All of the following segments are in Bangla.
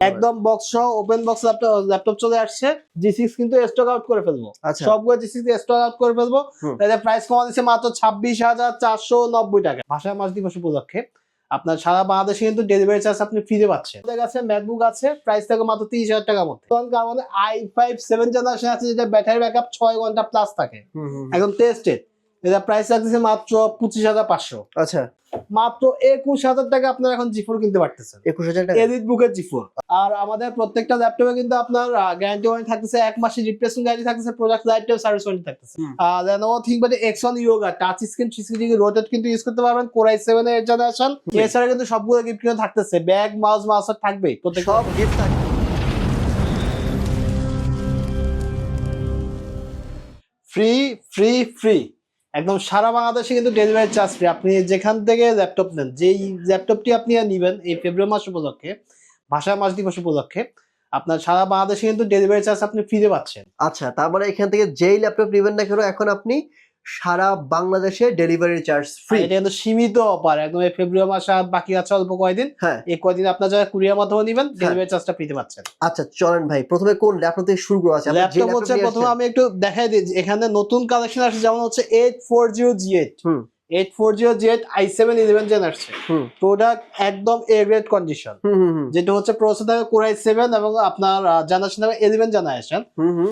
একদম বক্স সহ ওপেন বক্স ল্যাপটপ ল্যাপটপ চলে আসছে। জি সিক্স কিন্তু স্টক আউট করে ফেলব। আচ্ছা। সবগুলো জি সিক্স স্টক আউট করে ফেলব। প্রাইস কমা দিচ্ছে মাত্র ছাব্বিশ হাজার চারশো নব্বই টাকা। ভাষা মাস দিবস উপলক্ষে। আপনার সারা বাংলাদেশে কিন্তু ডেলিভারি চার্জ আপনি ফ্রিতে পাচ্ছেন। আমাদের কাছে ম্যাকবুক আছে প্রাইস থাকে মাত্র তিরিশ হাজার টাকার মধ্যে। কারণ আই ফাইভ সেভেন জেনারেশন আছে যেটা ব্যাটারি ব্যাকআপ ছয় ঘণ্টা প্লাস থাকে। একদম টেস্টেড এটা প্রাইস রাখতেছে মাত্র পঁচিশ হাজার পাঁচশো। আচ্ছা। মাত্র একুশ হাজার টাকা আপনারা এখন জি ফোর কিনতে পারতেছেন। একুশ হাজার টাকা। এলিট বুকের জি ফোর আর আমাদের প্রত্যেকটা ল্যাপটপে কিন্তু আপনার গ্যারান্টি ওয়ারেন্টি থাকতেছে এক মাসের রিপ্লেসমেন্ট গ্যারান্টি থাকতেছে product life time service warranty থাকতেছে। আর Lenovo ThinkPad X1 Yoga touch screen CCD rotate কিন্তু ইউজ করতে পারবেন কোরাই 7 এর জেনারেশন এছাড়া কিন্তু সবগুলো গিফট কিন্তু থাকতেছে ব্যাগ মাউস মাউসার থাকবেই প্রত্যেক সব গিফট থাকে ফ্রি ফ্রি ফ্রি একদম সারা বাংলাদেশে কিন্তু ডেলিভারি চার্জ ফ্রি আপনি যেখান থেকে ল্যাপটপ নেন, যেই ল্যাপটপটি আপনি নেবেন এই ফেব্রুয়ারি মাস উপলক্ষে, ভাষা মাস দিবস উপলক্ষে, আপনার সারা বাংলাদেশে কিন্তু ডেলিভারি চার্জ আপনি ফ্রিতে পাচ্ছেন। আচ্ছা তারপরে মানে এখান থেকে যেই ল্যাপটপ নেবেন না কেন, এখন আপনি সারা বাংলাদেশে ডেলিভারি চার্জ ফ্রি এটা কিন্তু সীমিত অফার একদম এই ফেব্রুয়ারি মাস আর বাকি আছে অল্প কয়দিন। হ্যাঁ। এই কয়দিন আপনার যারা কুরিয়ার মাধ্যমে নেবেন ডেলিভারি চার্জটা ফ্রিতে পাচ্ছেন আচ্ছা চলেন ভাই প্রথমে কোন ল্যাপটপ থেকে শুরু করা আছে? ল্যাপটপ হচ্ছে প্রথমে আমি একটু দেখাই দিই এখানে নতুন কালেকশন আসছে যেমন হচ্ছে eight four zero G eight hmm. Eight four zero G eight I seven eleven generation product একদম এ গ্রেড কন্ডিশন যেটা হচ্ছে প্রসেসর কোরাই সেভেন এবং আপনার জানাশন ইলেভেন জেনারেশন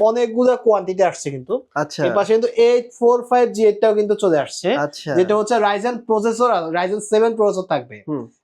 অনেকগুলো কোয়ান্টিটি আসছে কিন্তু। আচ্ছা। এই পাশে কিন্তু এইট ফোর ফাইভ জি এইটটাও কিন্তু চলে আসছে। আচ্ছা। যেটা হচ্ছে Ryzen processor Ryzen seven processor থাকবে।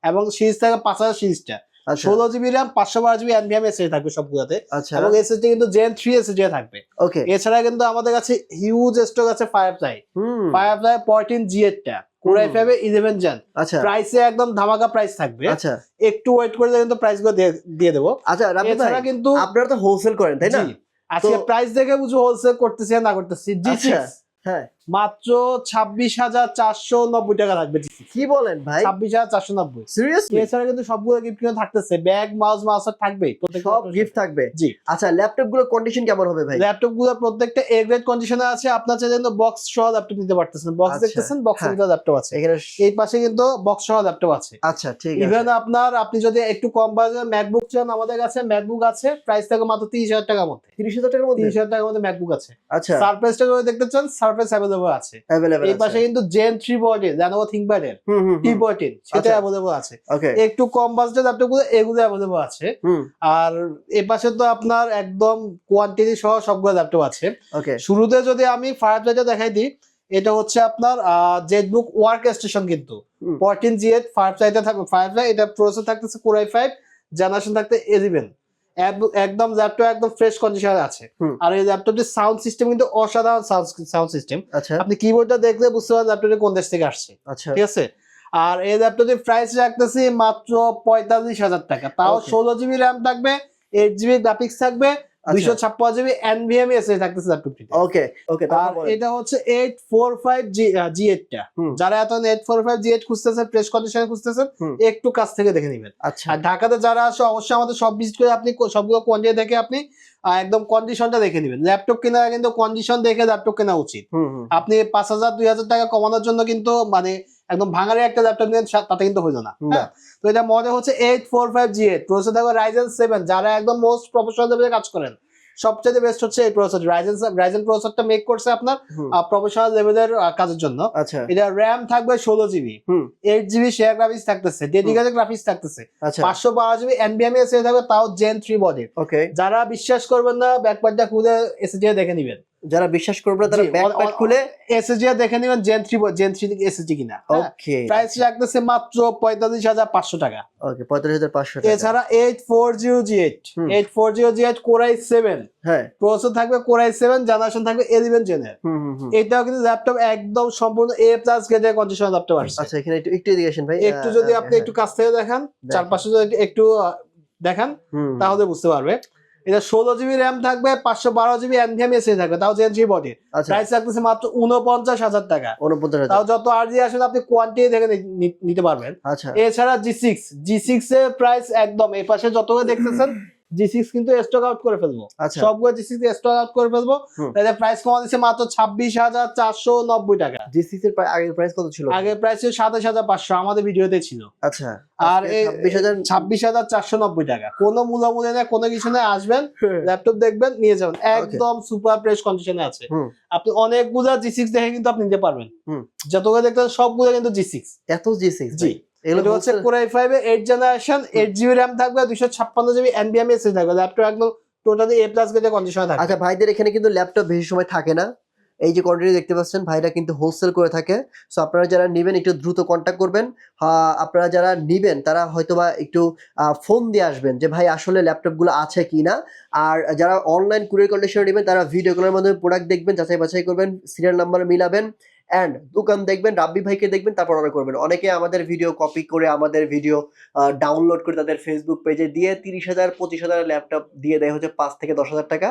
এবং সিরিজ থাকবে পাঁচ হাজার সিরিজটা ষোলো জিবি র্যাম পাঁচশো বারো জিবি এনভিএম এসএসডি থাকবে সবগুলোতে। আচ্ছা। এবং এসএসডি কিন্তু জেন থ্রি এসএসডি থাকবে। ওকে এছাড়া কিন্তু আমাদের কাছে হিউজ স্টক আছে Firefly hmm Firefly fourteen G এইটটা কোরাই। ফাইভে ইলেভেন জেন আচ্ছা। প্রাইসে একদম ধামাকা প্রাইস থাকবে। আচ্ছা। একটু ওয়েট করে কিন্তু প্রাইসগুলো দিয়ে- দেবো। আচ্ছা এছাড়া কিন্তু আপনারা তো হোলসেল করেন তাই না? আজকে প্রাইস দেখে বুঝো হোলসেল করতেছি না করতেছি। জি আচ্ছা। হ্যাঁ। মাত্র ছাব্বিশ হাজার চারশো নব্বই টাকা লাগবে কি বলেন ভাই? ছাব্বিশ হাজার চারশো নব্বই। সিরিয়াসলি এছাড়া কিন্তু সবগুলো গিফট কিন্তু থাকতেছে। ব্যাগ মাউস থাকবেই প্রত্যেকটা সব গিফট থাকবে? জি। আচ্ছা ল্যাপটপগুলোর কন্ডিশন কেমন হবে ভাই? ল্যাপটপগুলো প্রত্যেকটা এ গ্রেড কন্ডিশনে আছে। আপনার চাইলে কিন্তু বক্স সহ ল্যাপটপ নিতে পারতেছেন। বক্স আচ্ছা, দেখতেছেন হ্যাঁ। ভিতরে ল্যাপটপ আছে। এখানে এই পাশে কিন্তু বক্স সহ ল্যাপটপ আছে। আচ্ছা ঠিক আছে। ইভেন আপনার আপনি যদি একটু কম বাজেটের ম্যাকবুক চান আমাদের কাছে ম্যাকবুক আছে। প্রাইস থাকে মাত্র তিরিশ হাজার টাকার মধ্যে। তিরিশ হাজার টাকার মধ্যে? তিরিশ হাজার টাকার মধ্যে ম্যাকবুক আছে। আচ্ছা। সারফেসটা যদি দেখতে চান সারফেস অ্যাভেলেবল আছে। অ্যাভেলেবল এই পাশে কিন্তু জেন থ্রি বডি জানো থিঙ্কপ্যাড এর। হুম হুম টি ফোরটিন সেটা আচ্ছা। অ্যাভেলেবল আছে। একটু কম বাজেটের ল্যাপটপগুলো এগুলো অ্যাভেলেবল আছে। আর এ পাশে তো আপনার একদম কোয়ান্টিটি সহ সবগুলো ল্যাপটপ আছে। শুরুতে যদি আমি ফায়ার ফায়ারপ্লাইটা দেখাই দিই এটা হচ্ছে আপনার জেটবুক ওয়ার্ক স্টেশন কিন্তু। ফোরটিন জি এইট ফায়ারফ্লাইতে থাকবে। ফায়ারফ্লাই এটা প্রসেসর থাকতেছে কোরাই ফাইভ জেনারেশন থাকতে ইলেভেন একদম ল্যাপটপ একদম ফ্রেশ কন্ডিশনে আছে। আর এই ল্যাপটপটির সাউন্ড সিস্টেম কিন্তু অসাধারণ সাউন্ড সিস্টেম আচ্ছা। আপনি কিবোর্ডটা দেখলে বুঝতে পারবেন ল্যাপটপটি কোন দেশ থেকে আসছে। আচ্ছা। ঠিক আছে? আর এই ল্যাপটপটির প্রাইস রাখতেছি মাত্র পঁয়তাল্লিশ হাজার টাকা। তাও. ষোলো জিবি র্যাম থাকবে এইট জিবি গ্রাফিক্স থাকবে। দুইশো ছাপ্পান্ন জিবি এনভিএম এসে থাকতেছে ল্যাপটপটি ওকে ওকে আর এটা হচ্ছে eight four five G G এইটটা যারা এত eight four five G eight খুঁজতেছেন ফ্রেশ কন্ডিশনে খুঁজতেছেন একটু কাছ থেকে দেখে নেবেন। আচ্ছা। আর ঢাকাতে যারা আসে অবশ্যই আমাদের সব ভিজিট করে আপনি সবগুলো কোয়ান্টিটি দেখে আপনি একদম কন্ডিশনটা দেখে নেবেন। ল্যাপটপ কেনার কিন্তু কন্ডিশন দেখে ল্যাপটপ কেনা উচিত। আপনি পাঁচ হাজার দুই হাজার টাকা কমানোর জন্য কিন্তু মানে একদম ভাঙারে একটা ল্যাপটপ নেন তাতে কিন্তু হইল না। হ্যাঁ? তো এটা মনে হচ্ছে eight four five G eight processor থাকবে রাইজেন সেভেন যারা একদম মোস্ট প্রফেশনাল লেভেলে কাজ করেন সবচেয়ে বেস্ট হচ্ছে এই প্রসেসর রাইজেন রাইজেন প্রসেসরটা মেক করছে আপনার প্রফেশনাল লেভেলের কাজের জন্য। আচ্ছা। এটা র্যাম থাকবে ষোলো GB. Eight GB share graphics থাকতেছে ডেডিকেটেড গ্রাফিক্স থাকতেছে। আচ্ছা। পাঁচশো বারো জিবি এনবিএম এসে থাকবে তাও জেন থ্রি বডি ওকে যারা বিশ্বাস করবেন না ব্যাকপ্যাডটা খুলে এসএসডি দেখে নেবেন। যারা বিশ্বাস করবে তারা অ- খুলে এসএসডি দেখে নেবেন Gen three Gen three SSD কিনা? ওকে প্রাইস রাখতেছে মাত্র পঁয়তাল্লিশ হাজার পাঁচশো টাকা। ওকে পঁয়তাল্লিশ হাজার পাঁচশো টাকা। এছাড়া eight four zero G eight hmm. Eight four zero G eight core i seven হ্যাঁ। প্রসেসর থাকবে কোরাই সেভেন জেনারেশন থাকবে ইলেভেন জেনের এটাও কিন্তু ল্যাপটপ একদম সম্পূর্ণ এ প্লাস গ্রেডের কন্ডিশন ল্যাপটপ আসছে। আচ্ছা এখানে একটু একটু এদিকে আসেন ভাই। একটু যদি আপনি একটু কাছ থেকে দেখান। চারপাশে যদি একটু- দেখান তাহলে বুঝতে পারবে। এটা ষোলো জিবি র্যাম থাকবে পাঁচশো বারো জিবি এনভিএম এসে থাকবে তাও জেন থ্রি বডি প্রাইস থাকতেছে মাত্র উনপঞ্চাশ হাজার টাকা। উনপঞ্চাশ তাও যত আর জি আসলে আপনি কোয়ান্টিটি নি- নিতে পারবেন। আচ্ছা। এছাড়া জি সিক্স জি সিক্স এর প্রাইস একদম এই পাশে যত দেখতেছেন কিন্তু স্টক আউট করে ফেলব। আচ্ছা। সবগুলো স্টক আউট করে ফেলব। প্রাইস কমা মাত্র টাকা। জি এর আগের প্রাইস কত ছিল? প্রাইস আমাদের ভিডিওতে আচ্ছা আর টাকা। কোনো নেই কোনো কিছু নেই আসবেন ল্যাপটপ দেখবেন নিয়ে যাবেন। একদম সুপার প্রেস কন্ডিশনে আছে। আপনি অনেকগুলো জি সিক্স দেখে কিন্তু আপনি নিতে পারবেন। হুম। যতগুলো দেখতেন সবগুলো কিন্তু জি সিক্স এত জি সিক্স জি। এটা হচ্ছে core i five eight generation eight GB RAM থাকবে দুশো ছাপ্পান্ন জিবি এনবিএম এস থাকবে। ল্যাপটপ একদম টোটালি এ প্লাস কন্ডিশনে আচ্ছা ভাইদের এখানে কিন্তু ল্যাপটপ বেশি সময় থাকে না। এই যে কোয়ান্টিটি দেখতে পাচ্ছেন ভাইরা কিন্তু হোলসেল করে থাকে। সো আপনারা যারা নেবেন একটু দ্রুত কন্ট্যাক্ট করবেন। আপনারা যারা নিবেন তারা হয়তোবা একটু ফোন দিয়ে আসবেন যে ভাই আসলে ল্যাপটপগুলো আছে কি না আর যারা অনলাইন কুরিয়ার কন্ডিশনে নেবেন তারা ভিডিও কলের মাধ্যমে প্রোডাক্ট দেখবেন যাচাই বাছাই করবেন সিরিয়াল নাম্বার মিলাবেন। অ্যান্ড দোকান দেখবেন, রাব্বি ভাইকে দেখবেন, তারপর অর্ডার করবেন। অনেকে আমাদের ভিডিও কপি করে আমাদের ভিডিও ডাউনলোড করে তাদের ফেসবুক পেজে দিয়ে তিরিশ হাজার, পঁচিশ হাজার ল্যাপটপ দিয়ে দেয়, হচ্ছে পাঁচ থেকে দশ হাজার টাকা।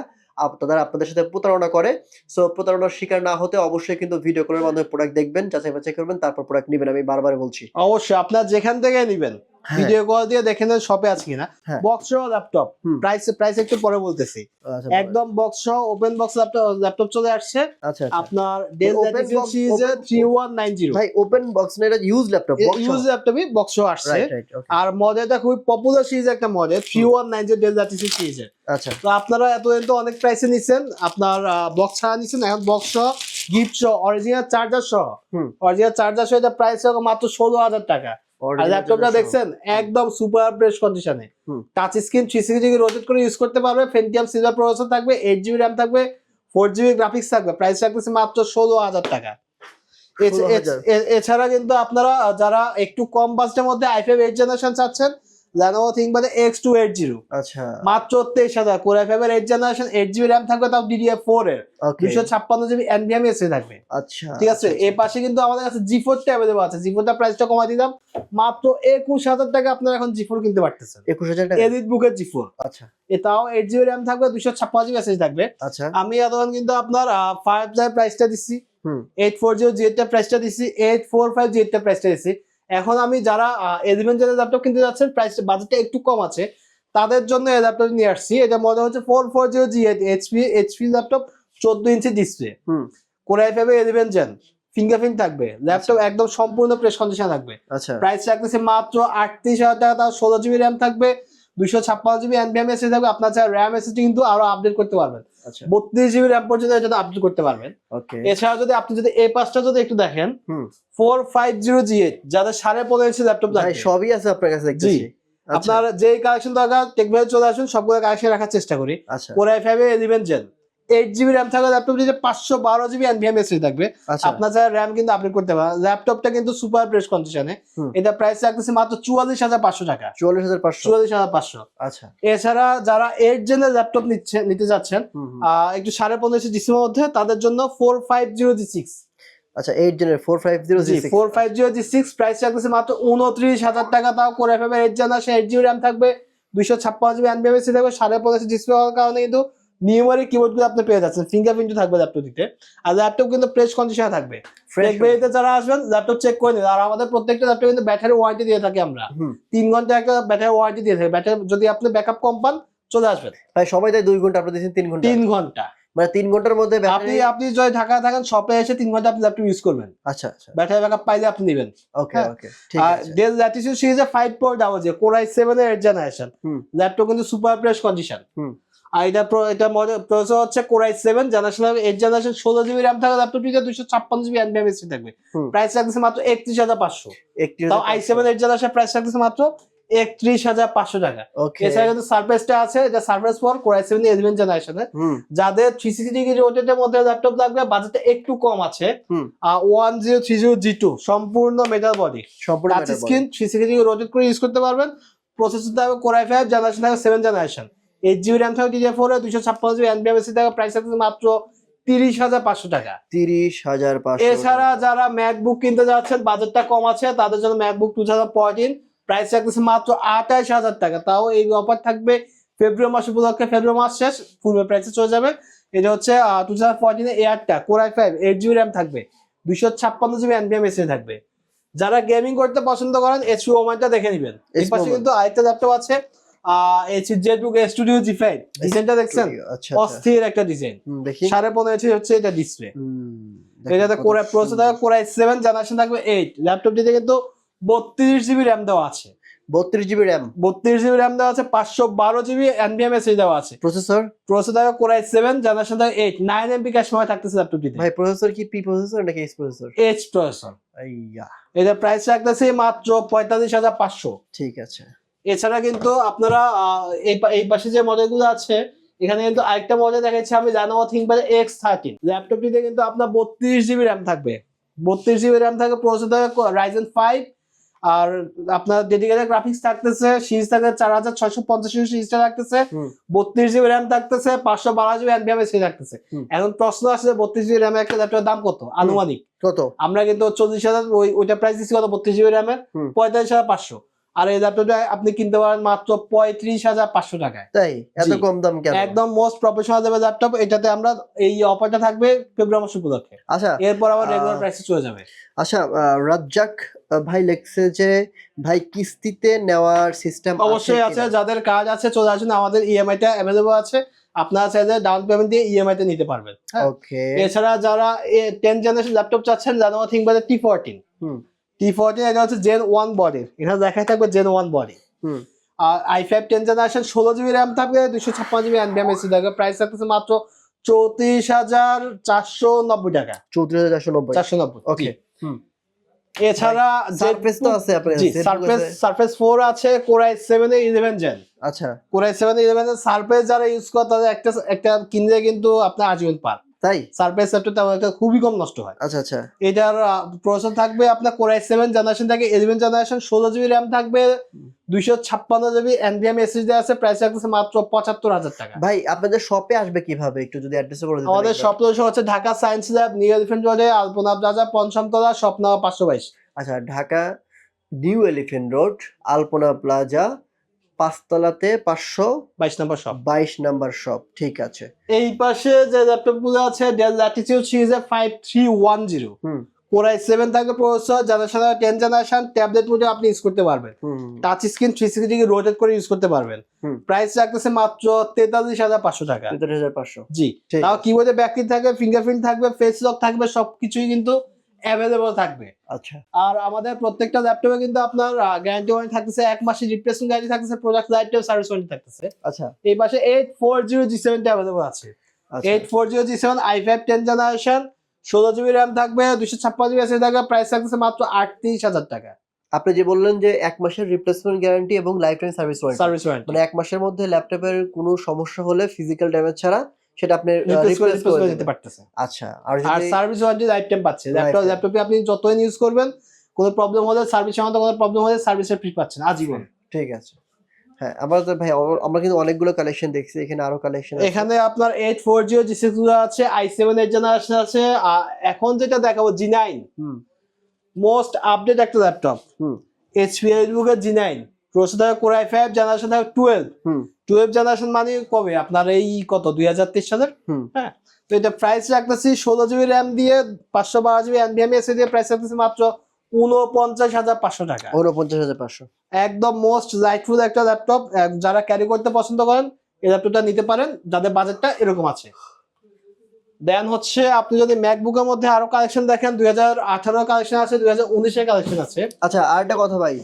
তারা আপনাদের সাথে প্রতারণা করে। সো প্রতারণার শিকার না হতে অবশ্যই কিন্তু ভিডিও কলের মাধ্যমে প্রোডাক্ট দেখবেন যাচাই বাছাই করবেন, তারপর প্রোডাক্ট নেবেন, আমি বারবার বলছি। অবশ্যই, আপনার যেখান থেকে নিবেন। ভিডিও কল দিয়ে দেখে নেন শপে আছে কিনা। হ্যাঁ। বক্স সহ ল্যাপটপ প্রাইস প্রাইস একটু পরে বলতেছি। আচ্ছা, একদম বক্স সহ ওপেন বক্স ল্যাপটপ ল্যাপটপ চলে আসছে। আচ্ছা আচ্ছা। আপনার ডেল ল্যাটিটিউড open- 3190 ভাই ওপেন বক্স না এটা ইউজ ল্যাপটপ ইউজ ল্যাপটপই বক্স সহ আসছে। আর মডেলটা খুবই পপুলার সিরিজ একটা মডেল 3190 ডেল ল্যাটিটিউড সিরিজের আচ্ছা। তো আপনারা এতদিন তো অনেক প্রাইসে নিচ্ছেন আপনার বক্স ছাড়া নিচ্ছেন এখন বক্স সহ গিফট সহ অরিজিনাল চার্জার সহ। অরিজিনাল চার্জার সহ এটা প্রাইস মাত্র ষোলো হাজার টাকা। ল্যাপটপটা দেখছেন? একদম সুপার ফ্রেশ কন্ডিশনে touch screen three sixty rotate করে ইউজ করতে পারবে। ফেন্টিয়াম সিলভার প্রসেসর থাকবে এইট জিবি র্যাম থাকবে ফোর জিবি গ্রাফিক্স থাকবে। প্রাইস থাকতেছে মাত্র ষোলো হাজার টাকা। এছ- 16,000 এছ- এ- এছাড়া কিন্তু আপনারা যারা একটু কম বাজেটের মধ্যে আইফাইভ এইট জেনারেশন চাচ্ছেন Lenovo ThinkPad X two eight zero আচ্ছা। মাত্র তেইশ হাজার। কোরআ ফাইভের eight generation eight GB RAM থাকবে তাও ফোর এর। দুশো ছাপ্পান্ন জিবি এনভিএম এসে থাকবে। আচ্ছা ঠিক আছে? এই পাশে কিন্তু আমাদের কাছে জি ফোরটা অ্যাভেলেবল আছে। জি ফোরটা প্রাইসটা কমাই দিলাম। মাত্র একুশ হাজার টাকা আপনারা এখন জি ফোর কিনতে পারতেছেন। একুশ হাজার টাকা? এলিট বুকের জি ফোর আচ্ছা। এটাও এইট জিবি র্যাম থাকবে দুশো ছাপ্পান্ন জিবি এসএস থাকবে। আচ্ছা। আমি এতক্ষণ কিন্তু আপনার ফাইভ প্রাইসটা দিচ্ছি হুম। এইট ফোর জিরো জি প্রাইসটা দিচ্ছি এইট ফোর ফাইভ জি প্রাইসটা দিচ্ছি এখন আমি যারা এলিভেন জেনের ল্যাপটপ কিনতে যাচ্ছেন প্রাইস বাজেটটা একটু কম আছে তাদের জন্য এই ল্যাপটপ নিয়ে আসছি। এটা মনে হচ্ছে four four zero G HP HP laptop চোদ্দ ইঞ্চি ডিসপ্লে হুম। কোরাই ফাইভে এলিভেন জেন ফিঙ্গারপ্রিন্ট থাকবে। ল্যাপটপ একদম সম্পূর্ণ প্রেস কন্ডিশন থাকবে। আচ্ছা। প্রাইস রাখতেছে মাত্র আটত্রিশ হাজার টাকা তাও ষোলো জিবি র্যাম থাকবে দুইশো ছাপ্পান্ন জিবি এনবিএম এসে থাকবে। আপনার চাই র্যাম এসে কিন্তু আরও আপডেট করতে পারবেন। আচ্ছা বত্রিশ জিবি র্যাম পর্যন্ত এটা আপডেট করতে পারবেন। এছাড়া যদি আপনি যদি এই পাঁচটা যদি একটু দেখেন four five zero G eight যাদের সাড়ে পনেরো ইঞ্চি ল্যাপটপ ভাই সবই আছে আপনার কাছে দেখতেছি। আচ্ছা, আপনার যেই কালেকশন দরকার টেকনোলজি চলে আসুন সবগুলো কালেকশন রাখার চেষ্টা করি। আচ্ছা। Core i five eleven Gen eight GB RAM থাকবে ল্যাপটপ যে পাঁচশো বারো জিবি এনভিএম এসে থাকবে আচ্ছা। আপনার যারা র্যাম কিন্তু আপডেট করতে পারেন ল্যাপটপটা কিন্তু সুপার প্রেস কন্ডিশনে এটা প্রাইস রাখতেছে মাত্র চুয়াল্লিশ হাজার পাঁচশো টাকা। চুয়াল্লিশ হাজার পাঁচশো। চুয়াল্লিশ হাজার পাঁচশো। আচ্ছা। এছাড়া যারা এইট জেনের ল্যাপটপ নিচ্ছে নিতে যাচ্ছেন একটু সাড়ে পনেরোশো ডিসেম্বর মধ্যে তাদের জন্য four five zero G six আচ্ছা eight জেনের four five zero G four five zero G six price রাখতেছে মাত্র উনত্রিশ হাজার টাকা। তাও করে ফেলবে। Eight generation eight GB RAM থাকবে দুইশো ছাপ্পান্ন জিবি এনবিএম থাকবে সাড়ে পনেরোশো ডিসপ্লে হওয়ার কারণে কিন্তু নিউমারিক কিবোর্ডগুলো আপনি পেয়ে যাচ্ছেন ফিঙ্গারপ্রিন্ট থাকবে ল্যাপটপ দিতে। আর ল্যাপটপ কিন্তু ফ্রেশ কন্ডিশনে থাকবে। ফ্রেশ টেকবেরিতে যারা আসবেন ল্যাপটপ চেক করে নিন। আর আমাদের প্রত্যেকটা ল্যাপটপ কিন্তু ব্যাটারি ওয়ারেন্টি দিয়ে থাকি আমরা। তিন ঘণ্টা একটা ব্যাটারি ওয়ারেন্টি দিয়ে থাকি। ব্যাটারি যদি আপনি ব্যাকআপ কম পান চলে আসবেন। ভাই সবাই তাই দুই ঘণ্টা আপনি দিয়েছেন তিন ঘণ্টা? তিন ঘণ্টা। মানে তিন ঘণ্টার মধ্যে আপনি আপনি যদি ঢাকা থাকেন শপে এসে তিন ঘণ্টা আপনি ল্যাপটপ ইউজ করবেন। আচ্ছা আচ্ছা। ব্যাটারি ব্যাকআপ পাইলে আপনি নেবেন। ওকে হ্যাঁ। ওকে ঠিক আর ডেল ল্যাটিটিউড সিরিজে ফাইভ পোর্ট ডাবল যে কোরাই সেভেন এর জেনারেশন। ল্যাপটপ কিন্তু সুপার ফ্রেশ কন্ডিশন হুম। আর এটা এটা প্রসেসর হচ্ছে core i seven generation eight generation ষোলো জিবি র্যাম থাকা ল্যাপটপটিতে দুশো ছাপ্পান্ন জিবি এনবিএম এসি থাকবে। প্রাইস রাখতেছে মাত্র একত্রিশ হাজার পাঁচশো। তাও i seven eight generation price রাখতেছে মাত্র একত্রিশ হাজার পাঁচশো টাকা। এছাড়া কিন্তু সার্ফেসটা আছে এটা Surface four core i seven eleven জেনারেশনের যাদের থ্রি সিক্সটি ডিগ্রি রোটেটের মধ্যে ল্যাপটপ লাগবে বাজেটটা একটু কম আছে। হুম। One zero three zero G two সম্পূর্ণ মেটাল বডি সম্পূর্ণ। Screen three sixty degree rotate করে ইউজ করতে পারবেন। প্রসেসর থাকবে কোরাই ফাইভ জেনারেশন থাকবে seven generation eight GB RAM থাকবে ডিজে ফোর দুশো ছাপ্পান্ন জিবি এনবিএম এসি থাকবে প্রাইস থাকবে মাত্র তিরিশ হাজার পাঁচশো টাকা। তিরিশ হাজার পাঁচশো এছাড়া যারা ম্যাকবুক কিনতে যাচ্ছেন বাজেটটা কম আছে তাদের জন্য MacBook two thousand fourteen price রাখতেছে মাত্র আঠাশ হাজার টাকা। তাও এই অফার থাকবে ফেব্রুয়ারি মাস উপলক্ষে ফেব্রুয়ারি মাস শেষ পূর্বে প্রাইসে চলে যাবে। এটা হচ্ছে টু থাউজেন্ড ফোরটিনে এয়ারটা core i five eight GB RAM থাকবে দুইশো ছাপ্পান্ন জিবি এনবিএম এসে থাকবে। যারা গেমিং করতে পছন্দ করেন এইচপি ওমানটা দেখে নেবেন। HP পাশে কিন্তু আরেকটা ল্যাপটপ আছে H Z book studio G five ডিজাইনটা দেখছেন? আচ্ছা আচ্ছা। অস্থির একটা ডিজাইন সাড়ে পনেরো ইঞ্চি হচ্ছে এটা ডিসপ্লে এটাতে কোরা প্রসেসর থাকবে কোরা সেভেন জেনারেশন থাকবে এইট ল্যাপটপটিতে কিন্তু বত্রিশ জিবি র্যাম দেওয়া আছে। বত্রিশ জিবি র্যাম বত্রিশ জিবি র্যাম দেওয়া আছে পাঁচশো বারো জিবি এনভিএম দেওয়া আছে। প্রসেসর প্রসেসর থাকবে সেভেন জেনারেশন থাকবে এইট নাইন এমবি ক্যাশ সময় থাকতেছে ল্যাপটপটিতে ভাই প্রসেসর কি পি প্রসেসর নাকি এস প্রসেসর এইচ প্রসেসর আইয়া। এটা প্রাইস রাখতেছে মাত্র পঁয়তাল্লিশ হাজার পাঁচশো। ঠিক আছে। এছাড়া কিন্তু আপনারা এই পাশে যে মডেলগুলো আছে এখানে কিন্তু আরেকটা মডেল দেখাচ্ছি আমি জানোয়া থিঙ্কপ্যাড এক্স থার্টিন ল্যাপটপটিতে কিন্তু আপনার বত্রিশ জিবি র্যাম থাকবে। বত্রিশ জিবি র্যাম থাকবে প্রসেসর রাইজেন ফাইভ আর আপনার ডেডিকেটেড গ্রাফিক্স থাকতেছে সিরিজ থাকবে চার হাজার ছয়শো পঞ্চাশ সিরিজটা থাকতেছে। বত্রিশ জিবি র্যাম থাকতেছে পাঁচশো বারো জিবি এনভিএম এস থাকতেছে। এখন প্রশ্ন আসছে বত্রিশ জিবি র্যামের একটা ল্যাপটপের দাম কত? আনুমানিক। কত? আমরা কিন্তু চল্লিশ হাজার ওই ওইটা প্রাইস দিচ্ছি কত? বত্রিশ জিবি র্যামের পঁয়তাল্লিশ হাজার পাঁচশো। আর এই ল্যাপটপটা আপনি কিনতে পারেন মাত্র পঁয়ত্রিশ হাজার পাঁচশো টাকায়। তাই? এত কম দাম কেন? একদম মোস্ট প্রফেশনাল লেভেল ল্যাপটপ এটাতে আমরা এই অফারটা থাকবে ফেব্রুয়ারি মাস উপলক্ষে। আচ্ছা এরপর আবার রেগুলার প্রাইসে চলে যাবে। আচ্ছা রাজ্জাক ভাই লেখছে যে ভাই কিস্তিতে নেওয়ার সিস্টেম অবশ্যই আছে যাদের কাজ আছে চলে আসুন আমাদের ইএমআই টা অ্যাভেলেবল আছে। আপনারা চাইলে ডাউন পেমেন্ট দিয়ে ইএমআই তে নিতে পারবেন হ্যাঁ। ওকে এছাড়া যারা টেন জেনারেশন ল্যাপটপ চাচ্ছেন জানোয়া থিঙ্কপ্যাড টি ফোরটিন হুম। টি ফোরটিন এটা হচ্ছে জেন ওয়ান বডির এখানে দেখাই থাকবে জেন ওয়ান বডি হুম। আর আই ফাইভ টেন জেনারেশন ষোলো জিবি র্যাম থাকবে দুশো ছাপ্পান্ন জিবি এনবিএম এসি থাকবে। প্রাইস থাকতেছে মাত্র চৌত্রিশ হাজার চারশো নব্বই টাকা। চৌত্রিশ হাজার চারশো নব্বই। চারশো নব্বই। ওকে। এছাড়া সারফেস তো আছে আপনার সারফেস? সারফেস ফোর আছে। Core i seven eleven Gen আচ্ছা। Core i seven eleven Surface যারা ইউজ করে তাদের একটা একটা কিনলে কিন্তু আপনার আজীবন পার তাই? সারফেস ল্যাপটপ তেমন একটা খুবই কম নষ্ট হয়। আচ্ছা আচ্ছা। এটার প্রসেসর থাকবে আপনার কোরাই সেভেন জেনারেশন থাকে ইলেভেন জেনারেশন ষোলো জিবি র্যাম থাকবে দুইশো ছাপ্পান্ন জিবি এনভিএম এসএসডি আছে প্রাইস রাখতেছে মাত্র পঁচাত্তর হাজার টাকা। ভাই আপনাদের শপে আসবে কীভাবে? একটু যদি অ্যাড্রেস দিতেন আমাদের লোকেশন হচ্ছে Dhaka science lab new elephant রোডে আলপনা প্লাজা পঞ্চমতলা স্বপ্ন পাঁচশো বাইশ। আচ্ছা Dhaka new elephant road Alpana plaza পাঁচতলাতে পাঁচশো বাইশ নম্বর শপ বাইশ নাম্বার শপ ঠিক আছে। এই পাশে যে ল্যাপটপগুলো আছে ডেল ল্যাটিটিউড সিরিজের five three one zero core i seven থাকবে processor generation ten generation tablet মোডে আপনি ইউজ করতে পারবেন। Touch screen three sixty degree rotate করে ইউজ করতে পারবেন। প্রাইস রাখতেছে মাত্র তেতাল্লিশ হাজার পাঁচশো টাকা। তেতাল্লিশ হাজার পাঁচশো। জি। তাও কিবোর্ডে ব্যাকপ্রিন্ট থাকবে ফিঙ্গারপ্রিন্ট থাকবে ফেস লক থাকবে সবকিছুই কিন্তু অ্যাভেলেবল থাকবে। আচ্ছা। আর আমাদের প্রত্যেকটা ল্যাপটপে কিন্তু আপনার গ্যারান্টি ওয়ারেন্টি থাকতেছে এক মাসের রিপ্লেসমেন্ট গ্যারান্টি থাকতেছে product life time service warranty থাকতেছে। আচ্ছা। এই পাশে এইট ফোর জিরো জি সেভেনটা অ্যাভেলেবল আছে। Eight four zero G seven i five ten generation ষোলো জিবি র্যাম থাকবে দুশো ছাপ্পান্ন জিবি থাকবে প্রাইস থাকতেছে মাত্র আটত্রিশ হাজার টাকা। আপনি যে বললেন যে এক মাসের রিপ্লেসমেন্ট গ্যারান্টি এবং lifetime service warranty service warranty মানে এক মাসের মধ্যে ল্যাপটপের কোনো সমস্যা হলে ফিজিক্যাল ড্যামেজ ছাড়া সেটা আপনি রিপ্লেস করে দিতে পারতেছে। আচ্ছা আর সার্ভিস ওয়ারেন্টি লাইফ টাইম পাচ্ছে ল্যাপটপ ল্যাপটপে আপনি যতদিন ইউজ করবেন কোনো প্রবলেম হলে সার্ভিসের মধ্যে কোনো প্রবলেম হলে সার্ভিসের ফ্রি পাচ্ছেন আজীবন। ঠিক আছে। হ্যাঁ আমরা তো ভাই আমরা কিন্তু অনেকগুলো কালেকশন দেখছি এখানে আরও কালেকশন এখানে আপনার eight four zero G six আছে আই সেভেন এইট জেনারেশন আছে এখন যেটা দেখাবো জি নাইন হুম। মোস্ট আপডেট একটা ল্যাপটপ হুম। এইচপি এর G nine processor core i five generation থাকবে টুয়েলভ টুয়েলভ জেনারেশন মানে কবে? আপনার এই কত দুই হাজার তেইশ সালের? হ্যাঁ। তো এটা প্রাইস রাখতেছি ষোলো জিবি র্যাম দিয়ে পাঁচশো বারো জিবি এনভিএম এসে দিয়ে প্রাইস রাখতেছি মাত্র উনপঞ্চাশ হাজার পাঁচশো টাকা। উনপঞ্চাশ হাজার পাঁচশো। একদম মোস্ট লাইটফুল একটা ল্যাপটপ যারা ক্যারি করতে পছন্দ করেন এই ল্যাপটপটা নিতে পারেন যাদের বাজেটটা এরকম আছে। দেন হচ্ছে আপনি যদি ম্যাকবুকের মধ্যে আরও কালেকশন দেখেন দুই হাজার আঠারো কালেকশন আছে দুই হাজার উনিশের কালেকশন আছে। আচ্ছা আর একটা কথা ভাই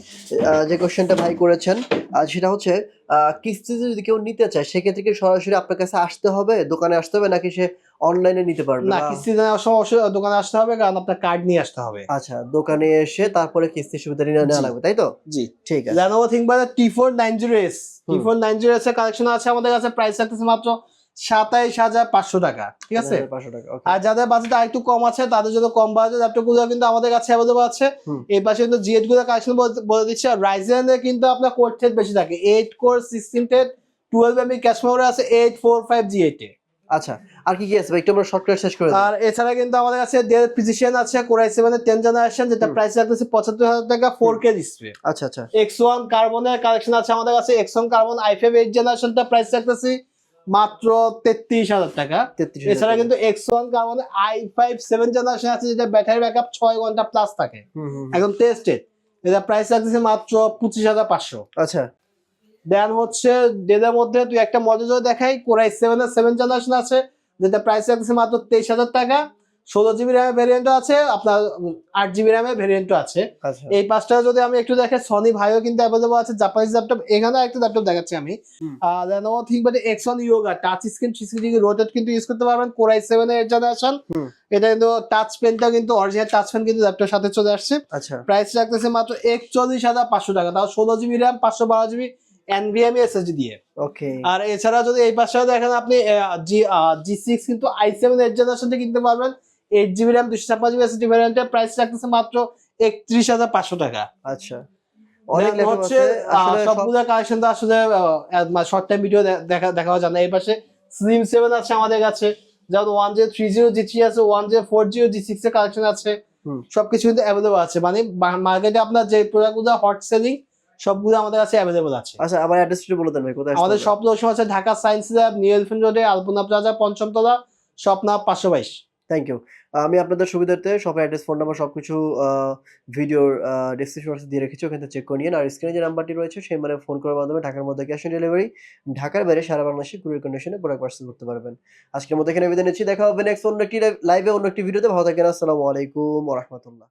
যে কোশ্চেনটা ভাই করেছেন সেটা হচ্ছে কিস্তিতে যদি কেউ নিতে চায় সেক্ষেত্রে কি সরাসরি আপনার কাছে আসতে হবে দোকানে আসতে হবে নাকি সে অনলাইনে নিতে পারবে? না কিস্তি নেওয়ার সময় দোকানে আসতে হবে কারণ আপনার কার্ড নিয়ে আসতে হবে। আচ্ছা দোকানে এসে তারপরে কিস্তির সুবিধা নিয়ে নেওয়া লাগবে তাই তো? জি। ঠিক আছে। Lenovo ThinkPad T four nine zero S T four nine zero S এর কালেকশন আছে আমাদের কাছে প্রাইস থাকতেছে মাত্র সাতাইশ হাজার পাঁচশো টাকা ঠিক আছে. আর যাদের বাজেট আরেকটু কম আছে তাদের জন্য কম বাজেট ল্যাপটপগুলো কিন্তু আমাদের কাছে অ্যাভেলেবল আছে। এই পাশে কিন্তু জিএটগুলো কালেকশন বলে দিচ্ছে আর রাইজেন কিন্তু আপনার কোর থ্রেড বেশি থাকে। Eight core sixteen thread twelve MB cache memory আছে eight four five G eight আচ্ছা আর কি কি আছে একটু আমরা শর্টকাট শেষ করে আর এছাড়া কিন্তু আমাদের কাছে ডেল প্রিসিশন আছে কোরাই সেভেন এর টেন জেনারেশন যেটা প্রাইস রাখতেছে পঁচাত্তর হাজার টাকা ফোর কে ডিসপ্লে আচ্ছা আচ্ছা। এক্স ওয়ান কার্বনের কালেকশন আছে আমাদের কাছে। X one carbon i five eight জেনারেশনটা price রাখতেছি। মাত্র তেত্রিশ হাজার টাকা। এছাড়া কিন্তু X one carbon i five seven generation আছে যেটা ব্যাটারি ব্যাকআপ ছয় ঘণ্টা প্লাস থাকে। একদম টেস্টেড এটা প্রাইস রাখতেছে মাত্র পঁচিশ হাজার পাঁচশো। আচ্ছা। দেন হচ্ছে ডেদের মধ্যে তুই একটা মডেল দেখাই কোরাই সেভেন এর সেভেন জেনারেশন আছে যেটা প্রাইস রাখতেছে মাত্র তেইশ হাজার টাকা। ষোলো জিবি র্যামের ভেরিয়েন্টও আছে আপনার আট জিবি র্যামের ভেরিয়েন্টও আছে। আচ্ছা। এই পাঁচটা যদি আমি একটু দেখে সনি ভাইও কিন্তু অ্যাভেলেবল আছে জাপানিজ ল্যাপটপ এখানে একটা ল্যাপটপ দেখাচ্ছি আমি। Lenovo ThinkPad X one Yoga touch screen CCD rotate কিন্তু ইউজ করতে পারবেন কোরাই সেভেন এর জেনারেশন। এটা কিন্তু টাচ পেনটা কিন্তু অরিজিনাল টাচ পেন কিন্তু ল্যাপটপের সাথে চলে আসছে। আচ্ছা। প্রাইস রাখতেছে মাত্র একচল্লিশ হাজার পাঁচশো টাকা তাও ষোলো জিবি র্যাম পাঁচশো বারো জিবি এনভিএমই এসএসডি দিয়ে। ওকে আর এছাড়া যদি এই পাশে দেখেন আপনি জি জি সিক্স কিন্তু আই সেভেন এইট জেনারেশন কিনতে পারবেন। এইট জিবি র্যাম দুশো ছাপ্পান্ন জিবি এসএসডি ভ্যারিয়েন্টের প্রাইস রাখতেছে মাত্র একত্রিশ হাজার পাঁচশো টাকা। আচ্ছা। অনেক হচ্ছে আসলে সবগুলো কালেকশন তো আসলে শর্ট টাইম ভিডিও দেখা দেখা যায় না। এই পাশে স্লিম সেভেন আছে আমাদের কাছে যেমন one J three zero G three আছে one J four zero G six এর কালেকশন আছে। সবকিছু কিন্তু অ্যাভেলেবল আছে। মানে মার্কেটে আপনার যে প্রোডাক্টগুলো হট সেলিং সবগুলো আমাদের কাছে অ্যাভেলেবল আছে। আচ্ছা আমার অ্যাড্রেসটা বলে দেন ভাই কোথায় আমাদের হবে? সব লোকেশন আছে Dhaka science lab new elephant রোডে আলপনা প্লাজা পঞ্চমতলা স্বপ্না পাঁচশো বাইশ। থ্যাংক ইউ আমি আপনাদের সুবিধার্থে সব অ্যাড্রেস ফোন নাম্বার সব কিছু ভিডিওর ডিসক্রিপশন বক্সে দিয়ে রেখেছি, ওখানে চেক করে নিন আর স্ক্রিনে যে নাম্বারটি রয়েছে, সেই মানে ফোন করার মাধ্যমে ঢাকার মধ্যে ক্যাশ অন ডেলিভারি ঢাকার বাইরে সারা বাংলাদেশে কুরিয়ার কন্ডিশনে প্রোডাক্ট পার্সেল করতে পারবেন। আজকের মধ্যে এখানে বিদায় নিচ্ছি, দেখা হবে নেক্সট অন্য একটি লাইভে অন্য একটি ভিডিওতে ভালো থাকেন, আসসালামু আলাইকুম রাহমাতুল্লাহ।